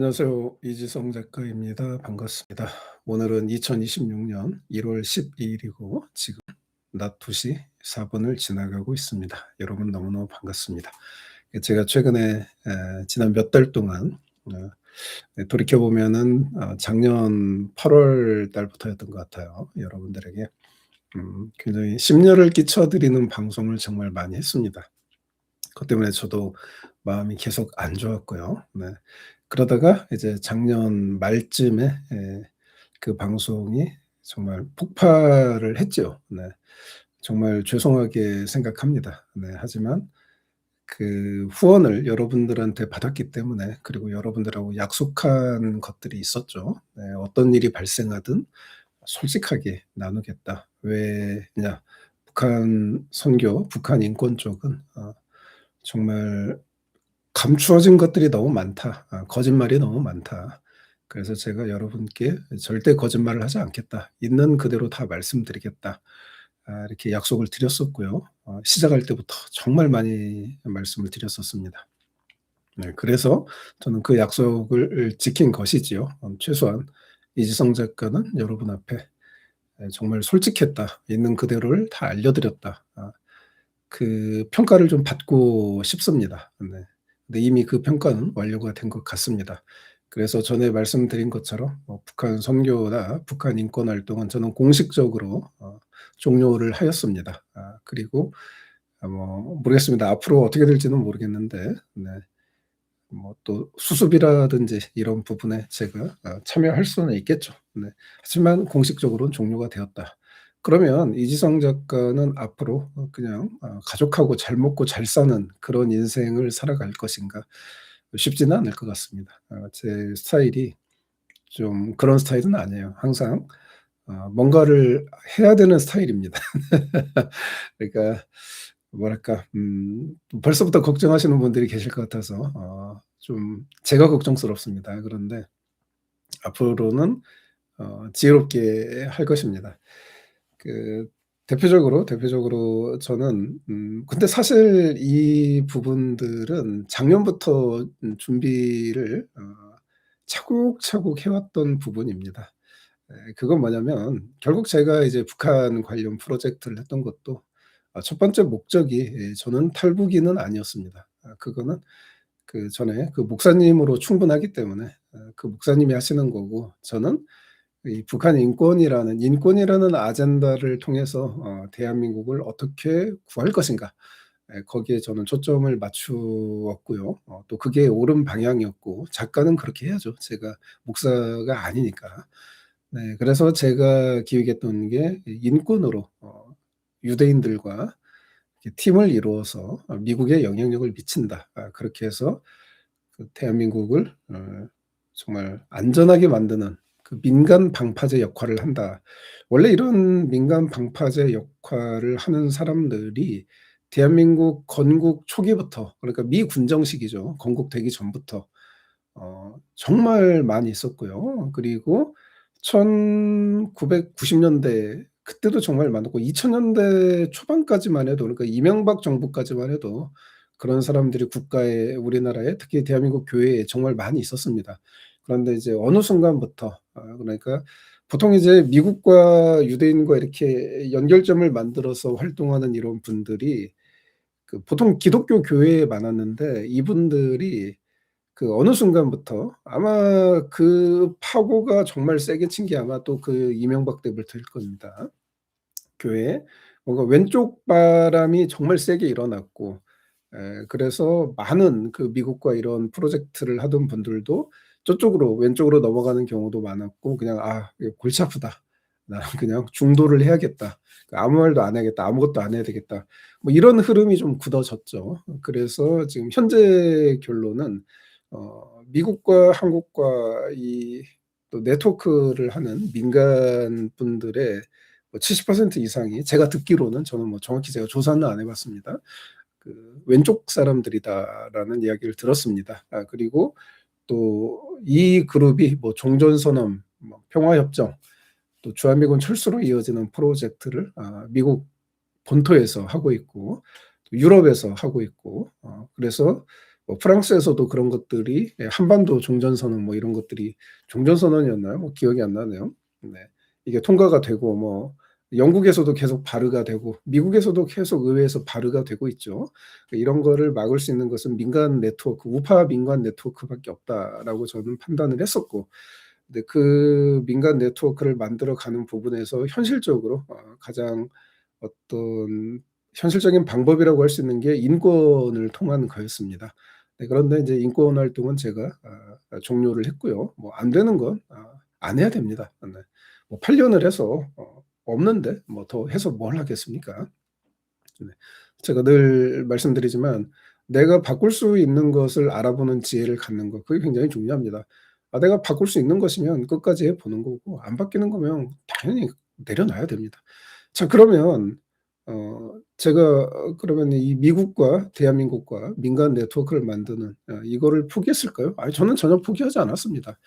안녕하세요. 이지성 작가입니다. 반갑습니다. 오늘은 2026년 1월 12일이고 지금 낮 2시 4분을 지나가고 있습니다. 여러분 너무너무 반갑습니다. 제가 최근에 에, 지난 몇 달 동안 어, 네, 돌이켜 보면은 어, 작년 8월 달부터였던 것 같아요. 여러분들에게 음, 굉장히 심려를 끼쳐드리는 방송을 정말 많이 했습니다. 그것 때문에 저도 마음이 계속 안 좋았고요. 네. 그러다가 이제 작년 말쯤에 예 그 방송이 정말 폭발을 했죠. 네. 정말 죄송하게 생각합니다. 네. 하지만 그 후원을 여러분들한테 받았기 때문에 그리고 여러분들하고 약속한 것들이 있었죠. 네. 어떤 일이 발생하든 솔직하게 나누겠다. 왜냐? 북한 선교, 북한 인권 쪽은 어 정말 감추어진 것들이 너무 많다. 아 거짓말이 너무 많다. 그래서 제가 여러분께 "절대 거짓말을 하지 않겠다. 있는 그대로 다 말씀드리겠다." 아 이렇게 약속을 드렸었고요. 어 시작할 때부터 정말 많이 말씀을 드렸었습니다. 네 그래서 저는 그 약속을 지킨 것이지요. 어 최소한 이지성 작가는 여러분 앞에 예 정말 솔직했다. 있는 그대로를 다 알려 드렸다. 아 그 평가를 좀 받고 싶습니다. 네. 근데 이미 그 평가는 완료가 된 것 같습니다. 그래서 전에 말씀드린 것처럼 뭐 북한 선교나 북한 인권 활동은 저는 공식적으로 어 종료를 하였습니다. 아 그리고 아 뭐 모르겠습니다. 앞으로 어떻게 될지는 모르겠는데 네. 뭐또 수습이라든지 이런 부분에 제가 아 참여할 수는 있겠죠. 네. 하지만 공식적으로는 종료가 되었다. 그러면 이지성 작가는 앞으로 어 그냥 어 가족하고 잘 먹고 잘 사는 그런 인생을 살아갈 것인가? 쉽지는 않을 것 같습니다. 어제 스타일이 좀 그런 스타일은 아니에요. 항상 어 뭔가를 해야 되는 스타일입니다. 그러니까 뭐랄까 음 벌써부터 걱정하시는 분들이 계실 것 같아서 어 좀 제가 걱정스럽습니다. 그런데 앞으로는 어 지혜롭게 할 것입니다. 그 대표적으로, 대표적으로 저는 음 근데 사실 이 부분들은 작년부터 음 준비를 어 차곡차곡 해 왔던 부분입니다. 예 그건 뭐냐면 결국 제가 이제 북한 관련 프로젝트를 했던 것도 아 첫 번째 목적이 예 저는 탈북인은 아니었습니다. 아 그거는 그 전에 그 목사님으로 충분하기 때문에 어그 목사님이 하시는 거고 저는 이 북한 인권이라는 인권이라는 아젠다를 통해서 어 '대한민국을 어떻게 구할 것인가.' 예 거기에 저는 초점을 맞추었고요. 어 또 그게 옳은 방향이었고 작가는 그렇게 해야죠. 제가 목사가 아니니까. 네 그래서 제가 기획했던 게이 인권으로 어 유대인들과 팀을 이루어서 어 '미국에 영향력을 미친다.' 아 그렇게 해서 그 대한민국을 어 정말 안전하게 만드는 그 '민간 방파제 역할을 한다.' 원래 이런 민간 방파제 역할을 하는 사람들이 대한민국 건국 초기부터 그러니까 미 군정 시기죠. 건국되기 전부터 어 정말 많이 있었고요. 그리고 1990 년대 그때도 정말 많았고 2000 년대 초반까지만 해도 그러니까 이명박 정부까지만 해도 그런 사람들이 국가에 우리나라에 특히 대한민국 교회에 정말 많이 있었습니다. 그런데 이제 어느 순간부터 아 그러니까 보통 이제 미국과 유대인과 이렇게 연결점을 만들어서 활동하는 이런 분들이 그 보통 기독교 교회에 많았는데 이분들이 그 어느 순간부터 아마 그 파고가 정말 세게 친 게 아마 또 그 이명박 때부터일 겁니다. 교회에 뭔가 왼쪽 바람이 정말 세게 일어났고 예 그래서 많은 그 미국과 이런 프로젝트를 하던 분들도 저쪽으로 왼쪽으로 넘어가는 경우도 많았고 그냥 '아 골치 아프다. 나는 그냥 중도를 해야겠다. 아무 말도 안 해야겠다. 아무것도 안 해야 되겠다.' 뭐 이런 흐름이 좀 굳어졌죠. 그래서 지금 현재 결론은 어 미국과 한국과 이 또 네트워크를 하는 민간 분들의 뭐 70% 이상이 제가 듣기로는 저는 뭐 정확히 제가 조사는 안 해 봤습니다. 그 "왼쪽 사람들이다."라는 이야기를 들었습니다. 아 그리고 또 이 그룹이 뭐 종전선언, 뭐 평화협정, 또 주한미군 철수로 이어지는 프로젝트를 아 미국 본토에서 하고 있고 또 유럽에서 하고 있고 어 그래서 뭐 프랑스에서도 그런 것들이 예 한반도 종전선언 뭐 이런 것들이 종전선언이었나요? 뭐 기억이 안 나네요. 네. 이게 통과가 되고 뭐 영국에서도 계속 발의가 되고 미국에서도 계속 의회에서 발의가 되고 있죠. 이런 거를 막을 수 있는 것은 민간 네트워크, 우파 민간 네트워크밖에 없다라고 저는 판단을 했었고 근데 그 민간 네트워크를 만들어 가는 부분에서 현실적으로 어 가장 어떤 현실적인 방법이라고 할 수 있는 게 인권을 통한 거였습니다. 네 그런데 인제 인권 활동은 제가 아 종료를 했고요. 뭐 안 되는 건아안 해야 됩니다. 네. 뭐 8 년을 해서 어 없는데 뭐 더 해서 뭘 하겠습니까? 네. 제가 늘 말씀드리지만 내가 바꿀 수 있는 것을 알아보는 지혜를 갖는 것 그게 굉장히 중요합니다. 아 내가 바꿀 수 있는 것이면 끝까지 해 보는 거고 안 바뀌는 거면 당연히 내려놔야 됩니다. 자 그러면 어 제가 어 그러면 이 미국과 대한민국과 민간 네트워크를 만드는 어 이거를 포기했을까요? 아이 저는 전혀 포기하지 않았습니다.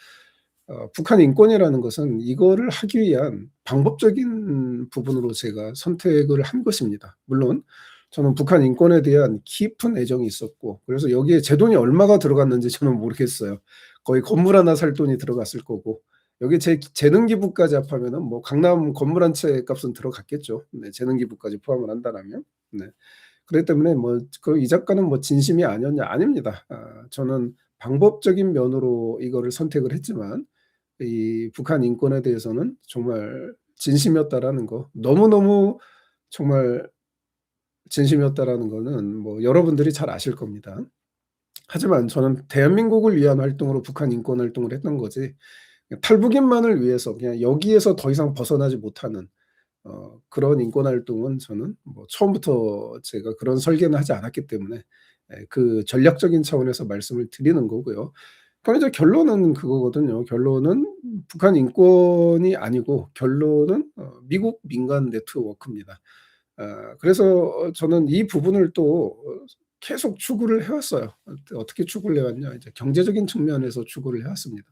어 북한 인권이라는 것은 이거를 하기 위한 방법적인 부분으로 제가 선택을 한 것입니다. 물론 저는 북한 인권에 대한 깊은 애정이 있었고 그래서 여기에 제 돈이 얼마가 들어갔는지 저는 모르겠어요. 거의 건물 하나 살 돈이 들어갔을 거고 여기에 제 재능 기부까지 합하면은 뭐 강남 건물 한 채 값은 들어갔겠죠. 네 재능 기부까지 포함을 한다라면. 네. 그렇기 때문에 뭐그이 작가는 뭐 진심이 아니었냐 아닙니다. 아 저는 방법적인 면으로 이거를 선택을 했지만 이 북한 인권에 대해서는 정말 진심이었다라는 거 너무너무 정말 진심이었다라는 거는 뭐 여러분들이 잘 아실 겁니다. 하지만 저는 대한민국을 위한 활동으로 북한 인권 활동을 했던 거지 탈북인만을 위해서 그냥 여기에서 더 이상 벗어나지 못하는 어 그런 인권 활동은 저는 뭐 처음부터 제가 그런 설계는 하지 않았기 때문에 예그 전략적인 차원에서 말씀을 드리는 거고요. 그럼 이제 결론은 그거거든요. 결론은 북한 인권이 아니고 결론은 어 미국 민간 네트워크입니다. 아 그래서 저는 이 부분을 또어 계속 추구를 해 왔어요. 어 어떻게 추구를 해 왔냐 이제 경제적인 측면에서 추구를 해 왔습니다.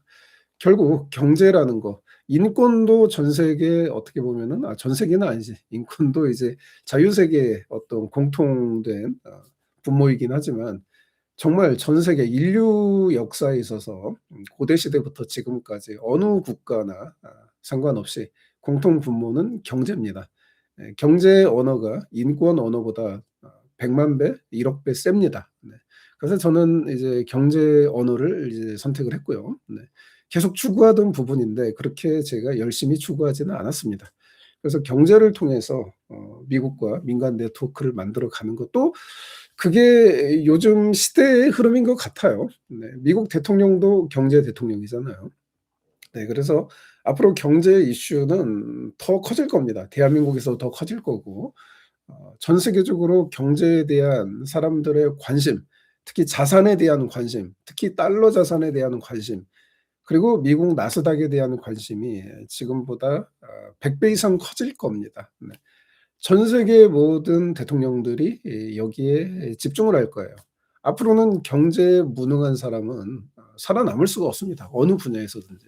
결국 경제라는 거 인권도 전 세계 어떻게 보면은 아 전 세계는 아니지. 인권도 이제 자유세계의 어떤 공통된 어 분모이긴 하지만 정말 전 세계 인류 역사에 있어서 음 고대 시대부터 지금까지 어느 국가나 아 상관없이 공통 분모는 경제입니다. 예 경제 언어가 인권 언어보다 어1,000,000 배, 1,000,000배 셉니다. 네. 그래서 저는 이제 경제 언어를 이제 선택을 했고요. 네. 계속 추구하던 부분인데 그렇게 제가 열심히 추구하지는 않았습니다. 그래서 경제를 통해서 어 미국과 민간 네트워크를 만들어 가는 것도 그게 요즘 시대의 흐름인 것 같아요. 네. 미국 대통령도 경제 대통령이잖아요. 네. 그래서 앞으로 경제 이슈는 더 커질 겁니다. 대한민국에서 더 커질 거고 어 전 세계적으로 경제에 대한 사람들의 관심, 특히 자산에 대한 관심, 특히 달러 자산에 대한 관심 그리고 미국 나스닥에 대한 관심이 지금보다 어100배 이상 커질 겁니다. 네. 전 세계의 모든 대통령들이 이 여기에 집중을 할 거예요. 앞으로는 경제에 무능한 사람은 어 살아남을 수가 없습니다, 어느 분야에서든지.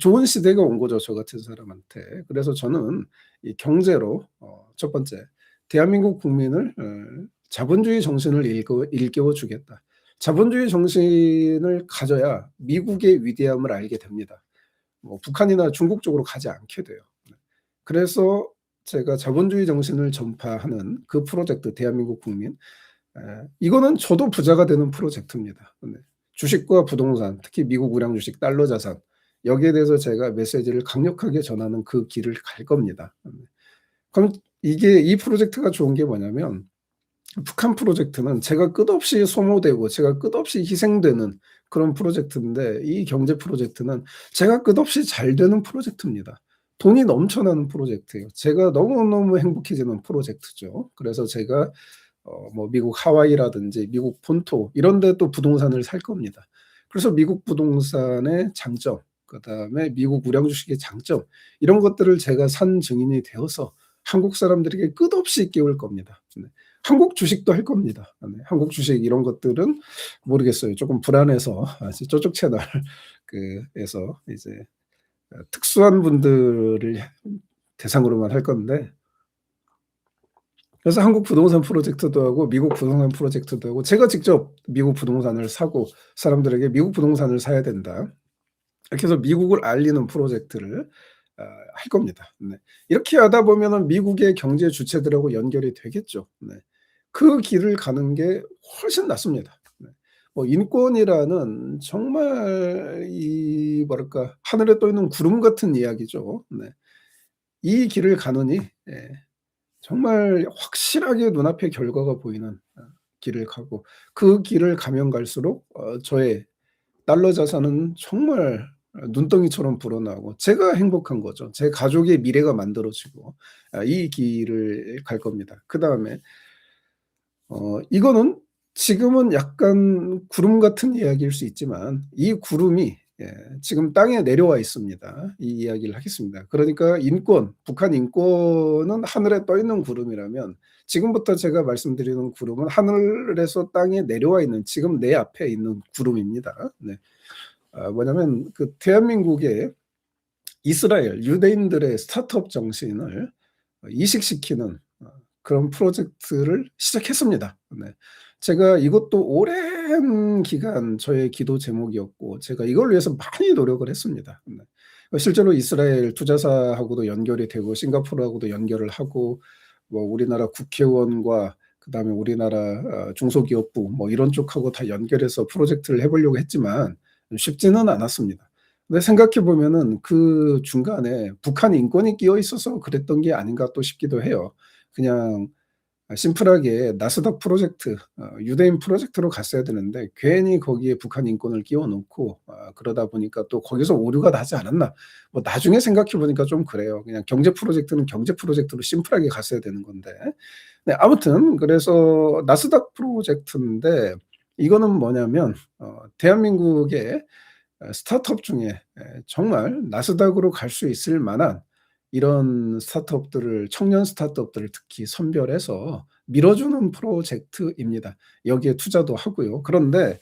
좋은 시대가 온 거죠, 저 같은 사람한테. 그래서 저는 이 경제로 어첫 번째 대한민국 국민을 어 자본주의 정신을 일깨워 주겠다. 자본주의 정신을 가져야 미국의 위대함을 알게 됩니다. 뭐 북한이나 중국 쪽으로 가지 않게 돼요. 네. 그래서 제가 자본주의 정신을 전파하는 그 프로젝트 대한민국 국민 예 이거는 저도 부자가 되는 프로젝트입니다. 네. 주식과 부동산, 특히 미국 우량 주식, 달러 자산 여기에 대해서 제가 메시지를 강력하게 전하는 그 길을 갈 겁니다. 네. 그럼 이게 이 프로젝트가 좋은 게 뭐냐면 북한 프로젝트는 제가 끝없이 소모되고 제가 끝없이 희생되는 그런 프로젝트인데 이 경제 프로젝트는 제가 끝없이 잘 되는 프로젝트입니다. 돈이 넘쳐나는 프로젝트예요. 제가 너무너무 행복해지는 프로젝트죠. 그래서 제가 어 뭐 미국 하와이라든지 미국 본토 이런 데 또 부동산을 살 겁니다. 그래서 미국 부동산의 장점, 그다음에 미국 우량 주식의 장점 이런 것들을 제가 산 증인이 되어서 한국 사람들에게 끝없이 깨울 겁니다. 네. 한국 주식도 할 겁니다. 네. 한국 주식 이런 것들은 모르겠어요. 쪼끔 불안해서 아 저쪽 채널 그 에서 이제 어 특수한 분들을 대상으로만 할 건데 그래서 한국 부동산 프로젝트도 하고 미국 부동산 프로젝트도 하고 제가 직접 미국 부동산을 사고 사람들에게 "미국 부동산을 사야 된다." 이렇게 해서 미국을 알리는 프로젝트를 아할 겁니다. 네. 이렇게 하다 보면은 미국의 경제 주체들하고 연결이 되겠죠. 네. 그 길을 가는 게 훨씬 낫습니다. 네. 뭐 인권이라는 정말 이 뭐랄까 하늘에 떠 있는 구름 같은 이야기죠. 네. 이 길을 가느니 예 정말 확실하게 눈앞에 결과가 보이는 어 길을 가고 그 길을 가면 갈수록 어 저의 달러 자산은 정말 어 눈덩이처럼 불어나고 제가 행복한 거죠. 제 가족의 미래가 만들어지고 아이 길을 갈 겁니다. 그 다음에 어 이거는 지금은 약간 구름 같은 이야기일 수 있지만 이 구름이 예 지금 땅에 내려와 있습니다. 이 이야기를 하겠습니다. 그러니까 인권, 북한 인권은 하늘에 떠 있는 구름이라면 지금부터 제가 말씀드리는 구름은 하늘에서 땅에 내려와 있는 지금 내 앞에 있는 구름입니다. 네. 아 뭐냐면 그 대한민국의 이스라엘 유대인들의 스타트업 정신을 어 이식시키는 어 그런 프로젝트를 시작했습니다. 네. 제가 이것도 오랜 기간 저의 기도 제목이었고 제가 이걸 위해서 많이 노력을 했습니다. 네. 어 실제로 이스라엘 투자사하고도 연결이 되고 싱가포르하고도 연결을 하고 뭐 우리나라 국회의원과 그다음에 우리나라 어 중소기업부 뭐 이런 쪽하고 다 연결해서 프로젝트를 해 보려고 했지만 쉽지는 않았습니다. 근데 생각해 보면은 그 중간에 북한 인권이 끼어 있어서 그랬던 게 아닌가 또 싶기도 해요. 그냥 아 심플하게 나스닥 프로젝트 어 유대인 프로젝트로 갔어야 되는데 괜히 거기에 북한 인권을 끼워 넣고 아 그러다 보니까 또 '거기서 오류가 나지 않았나.' 뭐 나중에 생각해 보니까 좀 그래요. 그냥 경제 프로젝트는 경제 프로젝트로 심플하게 갔어야 되는 건데. 네 아무튼 그래서 나스닥 프로젝트인데 이거는 뭐냐면 어 대한민국의 어 스타트업 중에 예 정말 나스닥으로 갈 수 있을 만한 이런 스타트업들을 청년 스타트업들을 특히 선별해서 밀어주는 프로젝트입니다. 여기에 투자도 하고요. 그런데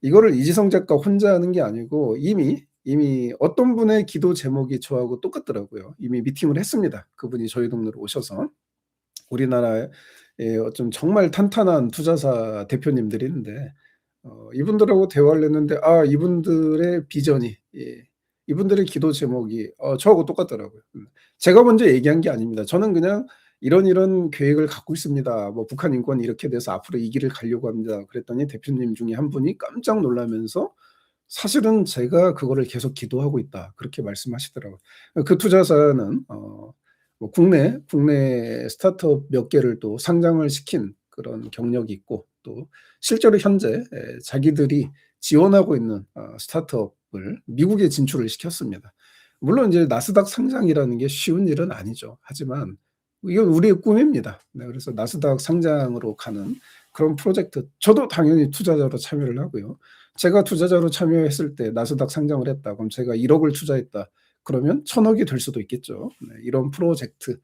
이거를 이지성 작가 혼자 하는 게 아니고 이미, 이미 어떤 분의 기도 제목이 저하고 똑같더라고요. 이미 미팅을 했습니다. 그분이 저희 동네로 오셔서. 우리나라에 예좀 정말 탄탄한 투자사 대표님들이 있는데 어 이분들하고 대화를 했는데 아 이분들의 비전이 예 이분들의 기도 제목이 어 저하고 똑같더라고요. 음. 제가 먼저 얘기한 게 아닙니다. 저는 그냥 "이런 이런 계획을 갖고 있습니다. 뭐 북한 인권이 이렇게 돼서 앞으로 이 길을 가려고 합니다." 그랬더니 대표님 중에 한 분이 깜짝 놀라면서 "사실은 제가 그거를 계속 기도하고 있다." 그렇게 말씀하시더라고요. 어그 투자사는 어 뭐 국내, 국내 스타트업 몇 개를 또 상장을 시킨 그런 경력이 있고 또 실제로 현재 예 자기들이 지원하고 있는 어 스타트업 을 미국에 진출을 시켰습니다. 물론 이제 나스닥 상장이라는 게 쉬운 일은 아니죠. 하지만 이건 우리의 꿈입니다. 네 그래서 나스닥 상장으로 가는 그런 프로젝트 저도 당연히 투자자로 참여를 하고요. 제가 투자자로 참여했을 때 나스닥 상장을 했다. 그럼 제가 1억을 투자했다. 그러면 1,000억이 될 수도 있겠죠. 네 이런 프로젝트.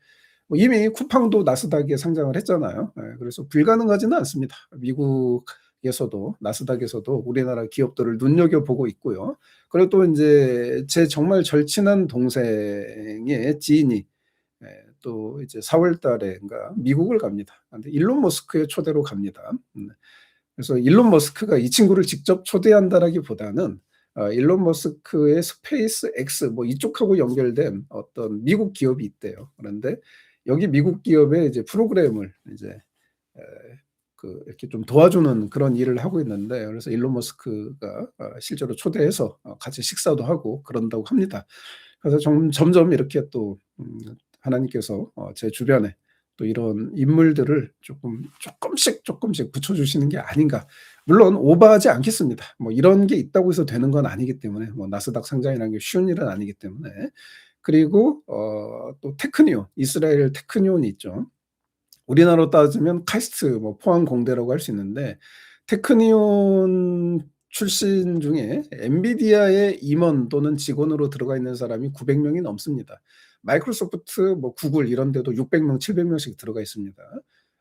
뭐 이미 쿠팡도 나스닥에 상장을 했잖아요. 예 그래서 불가능하지는 않습니다. 미국 에서도 나스닥에서도 우리나라 기업들을 눈여겨 보고 있고요. 그리고 또 인제 제 정말 절친한 동생의 지인이 예또 이제 4월 달에인가 미국을 갑니다. 일론 머스크의 초대로 갑니다. 음 그래서 일론 머스크가 이 친구를 직접 초대한다라기보다는 어 일론 머스크의 스페이스X 뭐 이쪽하고 연결된 어떤 미국 기업이 있대요. 그런데 여기 미국 기업의 이제 프로그램을 이제 에 그 이렇게 좀 도와주는 그런 일을 하고 있는데 그래서 일론 머스크가 어 실제로 초대해서 어 같이 식사도 하고 그런다고 합니다. 그래서 점 점점 이렇게 또음 하나님께서 어제 주변에 또 이런 인물들을 쪼끔 쪼끔씩, 쪼끔씩 붙여 주시는 게 아닌가. 물론 오버하지 않겠습니다. 뭐 이런 게 있다고 해서 되는 건 아니기 때문에 뭐 나스닥 상장이라는 게 쉬운 일은 아니기 때문에. 그리고 어 또 테크니온, 이스라엘 테크니온이 있죠. 우리나라로 따지면 카이스트 뭐 포항공대라고 할 수 있는데 테크니온 출신 중에 엔비디아의 임원 또는 직원으로 들어가 있는 사람이 900 명이 넘습니다. 마이크로소프트 뭐 구글 이런 데도 600 명, 700 명씩 들어가 있습니다.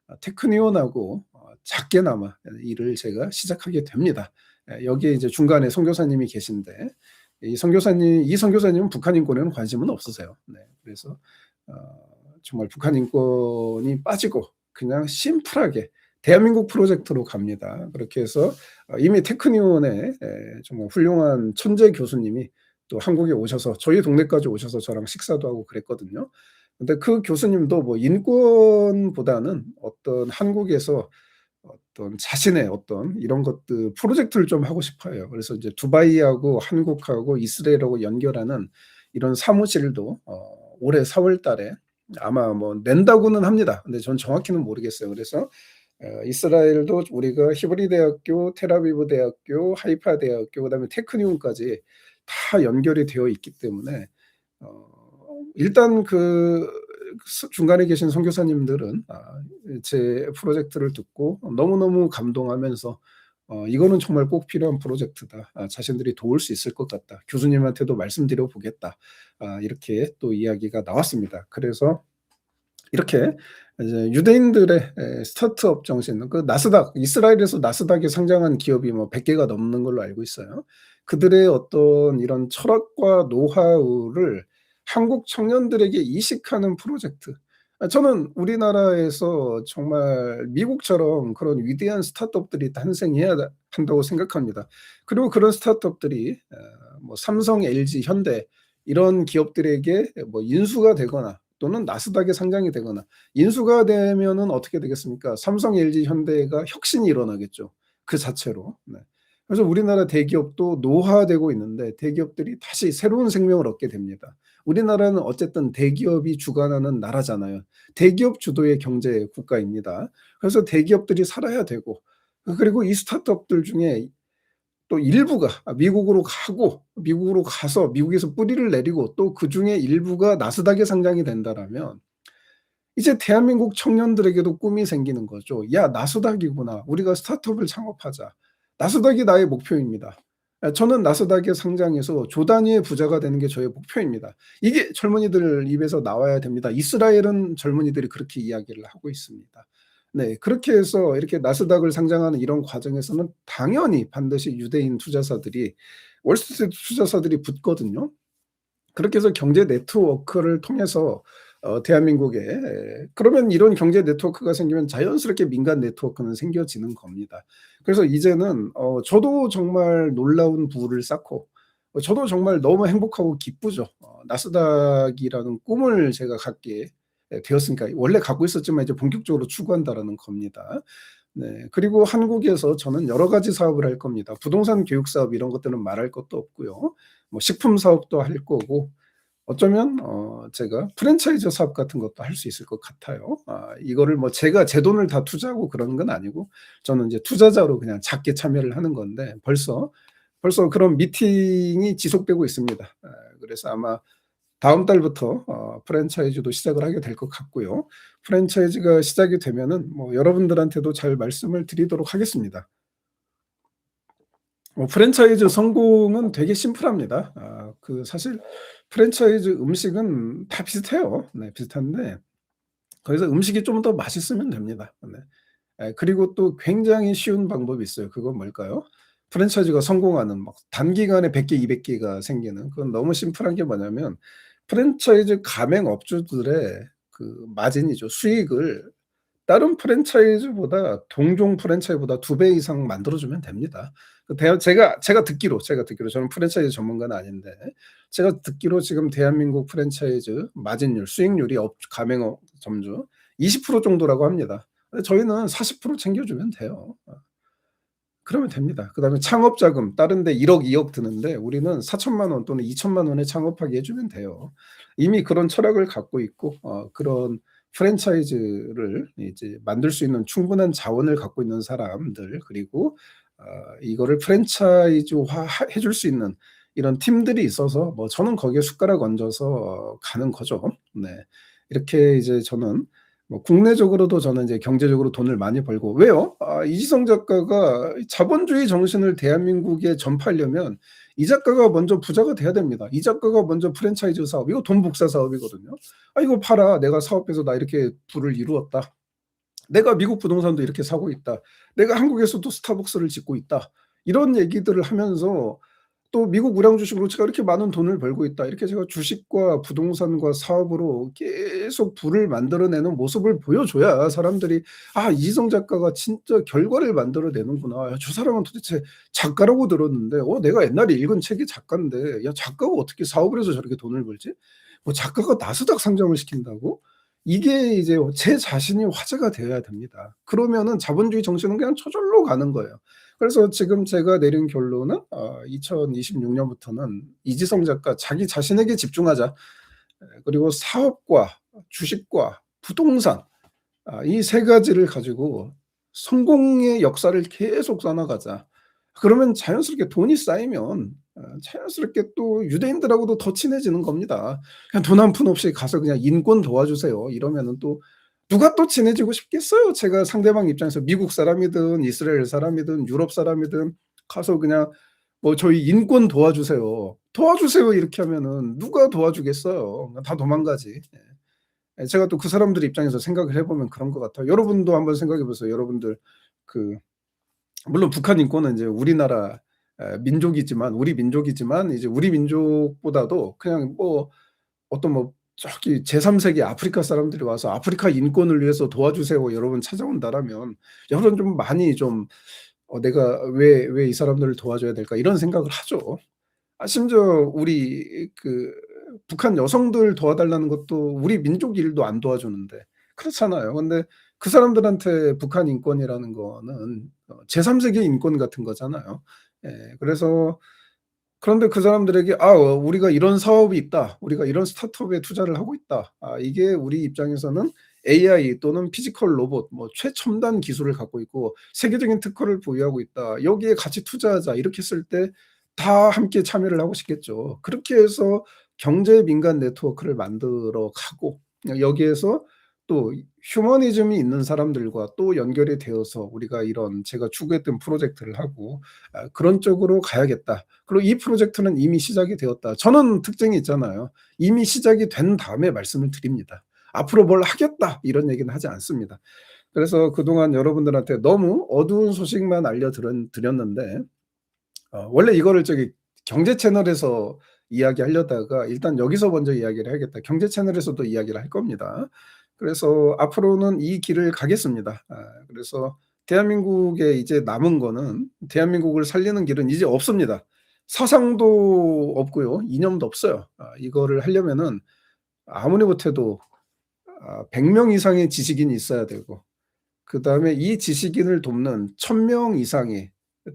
아 테크니온하고 어 작게나마 일을 제가 시작하게 됩니다. 예 여기에 이제 중간에 선교사님이 계신데 이 선교사님 이 선교사님은 북한 인권에는 관심은 없으세요. 네. 그래서 어 정말 북한 인권이 빠지고 그냥 심플하게 대한민국 프로젝트로 갑니다. 그렇게 해서 어 이미 테크니온의 에 정말 훌륭한 천재 교수님이 또 한국에 오셔서 저희 동네까지 오셔서 저랑 식사도 하고 그랬거든요. 근데 그 교수님도 뭐 인권보다는 어떤 한국에서 어떤 자신의 어떤 이런 것들 프로젝트를 좀 하고 싶어 해요. 그래서 이제 두바이하고 한국하고 이스라엘하고 연결하는 이런 사무실도 어 올해 4월 달에 아마 뭐 낸다고는 합니다. 근데 전 정확히는 모르겠어요. 그래서 어 이스라엘도 우리가 히브리 대학교, 텔아비브 대학교, 하이파 대학교 그다음에 테크니움까지 다 연결이 되어 있기 때문에 어 일단 그스 중간에 계신 선교사님들은 아제 프로젝트를 듣고 너무너무 감동하면서 어 "이거는 정말 꼭 필요한 프로젝트다. 아 자신들이 도울 수 있을 것 같다. 교수님한테도 말씀드려 보겠다." 아 이렇게 또 이야기가 나왔습니다. 그래서 이렇게 유대인들의 에 스타트업 정신 그 나스닥 이스라엘에서 나스닥에 상장한 기업이 뭐 100 개가 넘는 걸로 알고 있어요. 그들의 어떤 이런 철학과 노하우를 한국 청년들에게 이식하는 프로젝트. 아 저는 우리나라에서 정말 미국처럼 그런 위대한 스타트업들이 탄생해야 한다고 생각합니다. 그리고 그런 스타트업들이 어 뭐 삼성, LG, 현대 이런 기업들에게 뭐 인수가 되거나 또는 나스닥에 상장이 되거나 인수가 되면은 어떻게 되겠습니까? 삼성, LG, 현대가 혁신이 일어나겠죠, 그 자체로. 네. 그래서 우리나라 대기업도 노화되고 있는데 대기업들이 다시 새로운 생명을 얻게 됩니다. 우리나라는 어쨌든 대기업이 주관하는 나라잖아요. 대기업 주도의 경제 국가입니다. 그래서 대기업들이 살아야 되고 그리고 이 스타트업들 중에 또 일부가 아 미국으로 가고 미국으로 가서 미국에서 뿌리를 내리고 또 그 중에 일부가 나스닥에 상장이 된다라면 이제 대한민국 청년들에게도 꿈이 생기는 거죠. '야 나스닥이구나. 우리가 스타트업을 창업하자.' 나스닥이 나의 목표입니다. 아 저는 나스닥에 상장해서 조 단위의 부자가 되는 게 저의 목표입니다. 이게 젊은이들 입에서 나와야 됩니다. 이스라엘은 젊은이들이 그렇게 이야기를 하고 있습니다. 네. 그렇게 해서 이렇게 나스닥을 상장하는 이런 과정에서는 당연히 반드시 유대인 투자사들이 월스트리트 투자사들이 붙거든요. 그렇게 해서 경제 네트워크를 통해서 어 대한민국에 에 그러면 이런 경제 네트워크가 생기면 자연스럽게 민간 네트워크는 생겨지는 겁니다. 그래서 이제는 어 저도 정말 놀라운 부를 쌓고 어 저도 정말 너무 행복하고 기쁘죠. 어 나스닥이라는 꿈을 제가 갖게 예 되었으니까 원래 갖고 있었지만 이제 본격적으로 추구한다라는 겁니다. 네. 그리고 한국에서 저는 여러 가지 사업을 할 겁니다. 부동산 교육 사업 이런 것들은 말할 것도 없고요. 뭐 식품 사업도 할 거고 어쩌면 어 제가 프랜차이즈 사업 같은 것도 할 수 있을 것 같아요. 아 이거를 뭐 제가 제 돈을 다 투자하고 그러는 건 아니고 저는 이제 투자자로 그냥 작게 참여를 하는 건데 벌써, 벌써 그런 미팅이 지속되고 있습니다. 아 그래서 아마 다음 달부터 어 프랜차이즈도 시작을 하게 될 것 같고요. 프랜차이즈가 시작이 되면은 뭐 여러분들한테도 잘 말씀을 드리도록 하겠습니다. 뭐 프랜차이즈 성공은 되게 심플합니다. 아 그 사실 프랜차이즈 음식은 다 비슷해요. 네 비슷한데 거기서 음식이 좀 더 맛있으면 됩니다. 네. 예 그리고 또 굉장히 쉬운 방법이 있어요. 그건 뭘까요? 프랜차이즈가 성공하는 막 단기간에 100 개, 200 개가 생기는 그건 너무 심플한 게 뭐냐면 프랜차이즈 가맹 업주들의 그 마진이죠. 수익을 다른 프랜차이즈보다 동종 프랜차이즈보다 2배 이상 만들어 주면 됩니다. 그 제가 제가 듣기로, 제가 듣기로 저는 프랜차이즈 전문가는 아닌데 제가 듣기로 지금 대한민국 프랜차이즈 마진율, 수익률이 업 가맹업 점주 20% 정도라고 합니다. 저희는 40% 챙겨주면 돼요. 어. 그러면 됩니다. 그다음에 창업 자금 다른 데 1억, 2억 드는데 우리는 4천만 원 또는 2천만 원에 창업하게 해 주면 돼요. 이미 그런 철학을 갖고 있고 어 그런 프랜차이즈를 이제 만들 수 있는 충분한 자원을 갖고 있는 사람들 그리고 어 이거를 프랜차이즈화 하 해줄 수 있는 이런 팀들이 있어서 뭐 저는 거기에 숟가락 얹어서 가는 거죠. 네. 이렇게 이제 저는 뭐 국내적으로도 저는 이제 경제적으로 돈을 많이 벌고 왜요? 아 이지성 작가가 자본주의 정신을 대한민국에 전파하려면 이 작가가 먼저 부자가 돼야 됩니다. 이 작가가 먼저 프랜차이즈 사업 이거 돈 복사 사업이거든요. "아 이거 팔아. 내가 사업해서 나 이렇게 부를 이루었다. 내가 미국 부동산도 이렇게 사고 있다. 내가 한국에서도 스타벅스를 짓고 있다." 이런 얘기들을 하면서 또 미국 우량 주식으로 제가 이렇게 많은 돈을 벌고 있다. 이렇게 제가 주식과 부동산과 사업으로 계속 부를 만들어내는 모습을 보여줘야 사람들이 '아 이희성 작가가 진짜 결과를 만들어내는구나. 야 저 사람은 도대체 작가라고 들었는데 어 내가 옛날에 읽은 책이 작가인데 야 작가가 어떻게 사업을 해서 저렇게 돈을 벌지? 뭐 작가가 나스닥 상장을 시킨다고?' 이게 이제 제 자신이 화제가 되어야 됩니다. 그러면은 자본주의 정신은 그냥 저절로 가는 거예요. 그래서 지금 제가 내린 결론은 어 2026 년부터는 이지성 작가 자기 자신에게 집중하자. 에 그리고 사업과 주식과 부동산 아이세 가지를 가지고 성공의 역사를 계속 써 나가자. 그러면 자연스럽게 돈이 쌓이면 어 자연스럽게 또 유대인들하고도 더 친해지는 겁니다. 그냥 돈 한 푼 없이 가서 그냥 "인권 도와주세요." 이러면은 또 누가 또 친해지고 싶겠어요. 제가 상대방 입장에서 미국 사람이든 이스라엘 사람이든 유럽 사람이든 가서 그냥 뭐 "저희 인권 도와주세요." "도와주세요." 이렇게 하면은 누가 도와주겠어요. 다 도망가지. 예. 예 제가 또 그 사람들 입장에서 생각을 해 보면 그런 것 같아요. 여러분도 한번 생각해 보세요. 여러분들 그 물론 북한 인권은 이제 우리나라 에 민족이지만 우리 민족이지만 이제 우리 민족보다도 그냥 뭐 어떤 뭐 저기 제3 세계 아프리카 사람들이 와서 "아프리카 인권을 위해서 도와주세요." 여러 번 찾아온다라면 여러분 좀 많이 좀 어 '내가 왜 왜 이 사람들을 도와줘야 될까?' 이런 생각을 하죠. 아 심지어 우리 그 북한 여성들 도와달라는 것도 우리 민족 일도 안 도와주는데 그렇잖아요. 근데 그 사람들한테 북한 인권이라는 거는 어 제3 세계 인권 같은 거잖아요. 예. 그래서 그런데 그 사람들에게 "아 어 우리가 이런 사업이 있다. 우리가 이런 스타트업에 투자를 하고 있다. 아 이게 우리 입장에서는 AI 또는 피지컬 로봇 뭐 최첨단 기술을 갖고 있고 세계적인 특허를 보유하고 있다. 여기에 같이 투자하자." 이렇게 했을 때 다 함께 참여를 하고 싶겠죠. 그렇게 해서 경제 민간 네트워크를 만들어 가고 여 여기에서 또 휴머니즘이 있는 사람들과 또 연결이 되어서 우리가 이런 제가 추구했던 프로젝트를 하고 아 '그런 쪽으로 가야겠다. 그리고 이 프로젝트는 이미 시작이 되었다.' 저는 특징이 있잖아요. 이미 시작이 된 다음에 말씀을 드립니다. '앞으로 뭘 하겠다.' 이런 얘기는 하지 않습니다. 그래서 그동안 여러분들한테 너무 어두운 소식만 알려 드렸 드렸는데 어 원래 이거를 저기 경제 채널에서 이야기하려다가 일단 여기서 먼저 이야기를 해야겠다. 경제 채널에서도 이야기를 할 겁니다. 그래서 앞으로는 이 길을 가겠습니다. 아 그래서 대한민국에 이제 남은 거는 대한민국을 살리는 길은 이제 없습니다. 사상도 없고요. 이념도 없어요. 아 이거를 하려면은 아무리 못해도 아100명 이상의 지식인이 있어야 되고 그 다음에 이 지식인을 돕는 1000명 이상의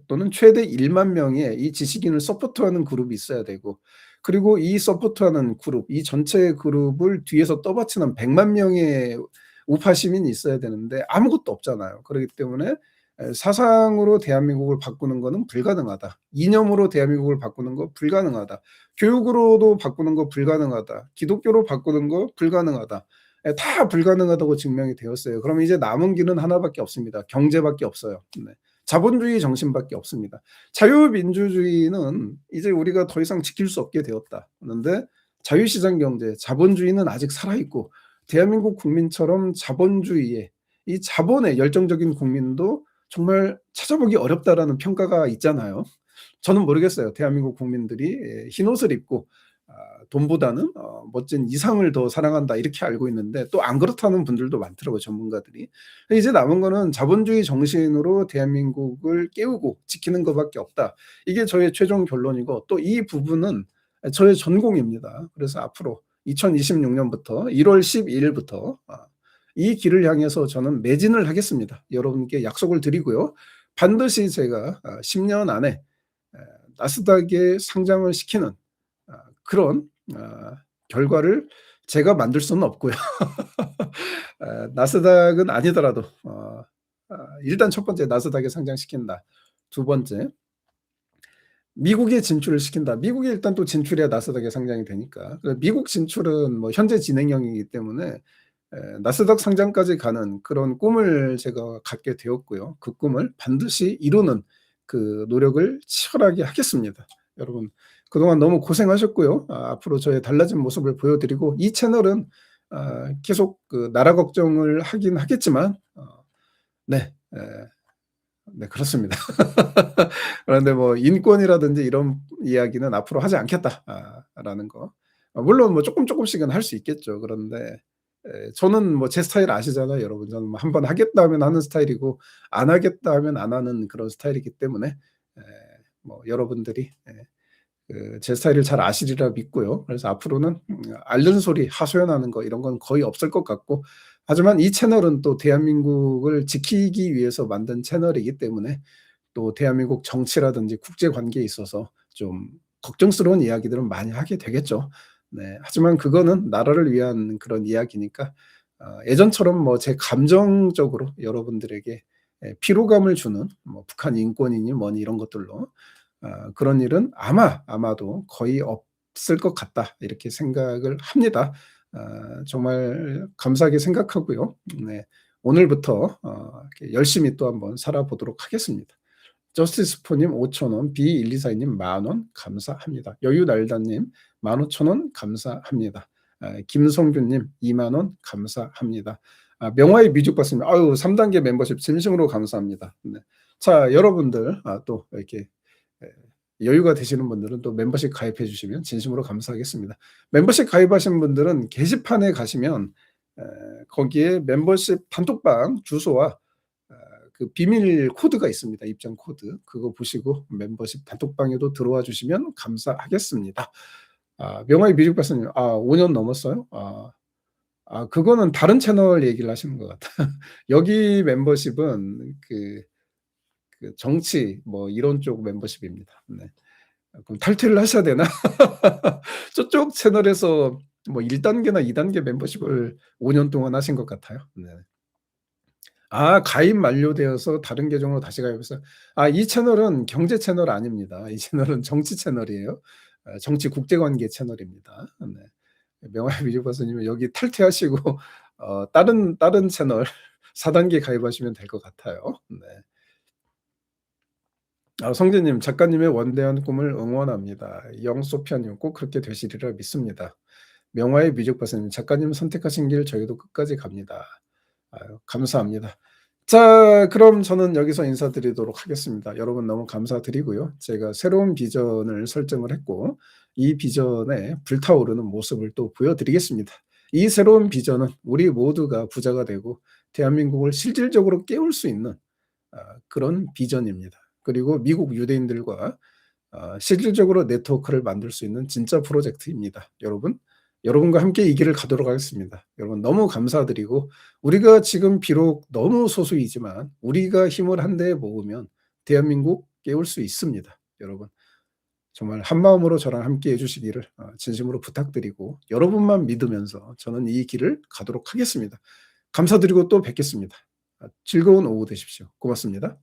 또는 최대 1만 명의 이 지식인을 서포트하는 그룹이 있어야 되고 그리고 이 서포트하는 그룹 이 전체 그룹을 뒤에서 떠받치는 100만 명의 우파 시민이 있어야 되는데 아무것도 없잖아요. 그러기 때문에 에 '사상으로 대한민국을 바꾸는 거는 불가능하다. 이념으로 대한민국을 바꾸는 거 불가능하다. 교육으로도 바꾸는 거 불가능하다. 기독교로 바꾸는 거 불가능하다.' 예다 불가능하다고 증명이 되었어요. 그럼 이제 남은 길은 하나밖에 없습니다. 경제밖에 없어요. 네. 자본주의 정신밖에 없습니다. 자유민주주의는 이제 우리가 더 이상 지킬 수 없게 되었다. 그런데 자유시장 경제, 자본주의는 아직 살아 있고 대한민국 국민처럼 자본주의에 이 자본에 열정적인 국민도 정말 찾아보기 어렵다라는 평가가 있잖아요. 저는 모르겠어요. 대한민국 국민들이 예 흰옷을 입고 아' 돈보다는 어 멋진 이상을 더 사랑한다.' 이렇게 알고 있는데 또 안 그렇다는 분들도 많더라고요, 전문가들이. 이제 남은 거는 '자본주의 정신으로 대한민국을 깨우고 지키는 것밖에 없다.' 이게 저의 최종 결론이고 또 이 부분은 아 저의 전공입니다. 그래서 앞으로 2026 년부터 1월 12 일부터 아이 길을 향해서 저는 매진을 하겠습니다. 여러분께 약속을 드리고요. 반드시 제가 아 10년 안에 에 나스닥에 상장을 시키는 아 그런 아 결과를 제가 만들 수는 없고요. 아 나스닥은 아니더라도 어아 일단 첫 번째 나스닥에 상장시킨다. 두 번째 미국에 진출을 시킨다. 미국에 일단 또 진출해야 나스닥에 상장이 되니까. 그 미국 진출은 뭐 현재 진행형이기 때문에 에 나스닥 상장까지 가는 그런 꿈을 제가 갖게 되었고요. 그 꿈을 반드시 이루는 그 노력을 치열하게 하겠습니다. 여러분 그동안 너무 고생하셨고요. 아 앞으로 저의 달라진 모습을 보여 드리고 이 채널은 아 계속 그 나라 걱정을 하긴 하겠지만 어 네 에 네 그렇습니다. 그런데 뭐 인권이라든지 이런 이야기는 앞으로 하지 않겠다 아 라는 거. 어 물론 뭐 쪼끔 쪼끔씩은 할 수 있겠죠. 그런데 에 저는 뭐 제 스타일 아시잖아요 여러분. 저는 뭐1번 하겠다 하면 하는 스타일이고 안 하겠다 하면 안 하는 그런 스타일이기 때문에 에 뭐 여러분들이 예그제 스타일을 잘 아시리라 믿고요. 그래서 앞으로는 음 앓는 소리 하소연하는 거 이런 건 거의 없을 것 같고 하지만 이 채널은 또 대한민국을 지키기 위해서 만든 채널이기 때문에 또 대한민국 정치라든지 국제 관계에 있어서 좀 걱정스러운 이야기들은 많이 하게 되겠죠. 네. 하지만 그거는 나라를 위한 그런 이야기니까 어 예전처럼 뭐 제 감정적으로 여러분들에게 예 피로감을 주는 뭐 북한 인권이니 뭐니 이런 것들로 어 그런 일은 아마 아마도 거의 없을 것 같다 이렇게 생각을 합니다. 아 정말 감사하게 생각하고요. 네. 오늘부터 어 열심히 또 한번 살아보도록 하겠습니다. 저스티스4 님5,000 원, B124 님10,000원 감사합니다. 여유날다 님 15,000원 감사합니다. 아 김성균 님20,000원 감사합니다. 아 명화의 미죽 받습니다. 아유 3 단계 멤버십 진심으로 감사합니다. 네. 자 여러분들 아 또 이렇게 예 여유가 되시는 분들은 또 멤버십 가입해 주시면 진심으로 감사하겠습니다. 멤버십 가입하신 분들은 게시판에 가시면 에 거기에 멤버십 단톡방 주소와 아그 비밀 코드가 있습니다 입장 코드. 그거 보시고 멤버십 단톡방에도 들어와 주시면 감사하겠습니다. 아 명화의 미죽 박사님 아 5년 넘었어요? 아. 아 그거는 다른 채널 얘기를 하시는 것 같아요. 여기 멤버십은 그 그 정치 뭐 이런 쪽 멤버십입니다. 네. 아 그럼 탈퇴를 하셔야 되나? 저쪽 채널에서 뭐 1 단계나 2 단계 멤버십을 5년 동안 하신 것 같아요. 네. 아 가입 만료되어서 다른 계정으로 다시 가입해서 아 이 채널은 경제 채널 아닙니다. 이 채널은 정치 채널이에요. 아 정치 국제 관계 채널입니다. 네. 명화의 미죽 박사님은 여기 탈퇴하시고 어 다른 다른 채널 4 단계 가입하시면 될 것 같아요. 네. 아 성재님 작가님의 원대한 꿈을 응원합니다. 영소피아 님 꼭 그렇게 되시리라 믿습니다. 명화의 박사님 작가님 선택하신 길 저희도 끝까지 갑니다. 아유 감사합니다. 자 그럼 저는 여기서 인사드리도록 하겠습니다. 여러분 너무 감사드리고요. 제가 새로운 비전을 설정을 했고 이 비전에 불타오르는 모습을 또 보여드리겠습니다. 이 새로운 비전은 우리 모두가 부자가 되고 대한민국을 실질적으로 깨울 수 있는 아 그런 비전입니다. 그리고 미국 유대인들과 아 실질적으로 네트워크를 만들 수 있는 진짜 프로젝트입니다. 여러분, 여러분과 함께 이 길을 가도록 하겠습니다. 여러분 너무 감사드리고 우리가 지금 비록 너무 소수이지만 우리가 힘을 한데 모으면 대한민국 깨울 수 있습니다. 여러분 정말 한마음으로 저랑 함께 해 주시기를 어 진심으로 부탁드리고 여러분만 믿으면서 저는 이 길을 가도록 하겠습니다. 감사드리고 또 뵙겠습니다. 아 즐거운 오후 되십시오. 고맙습니다.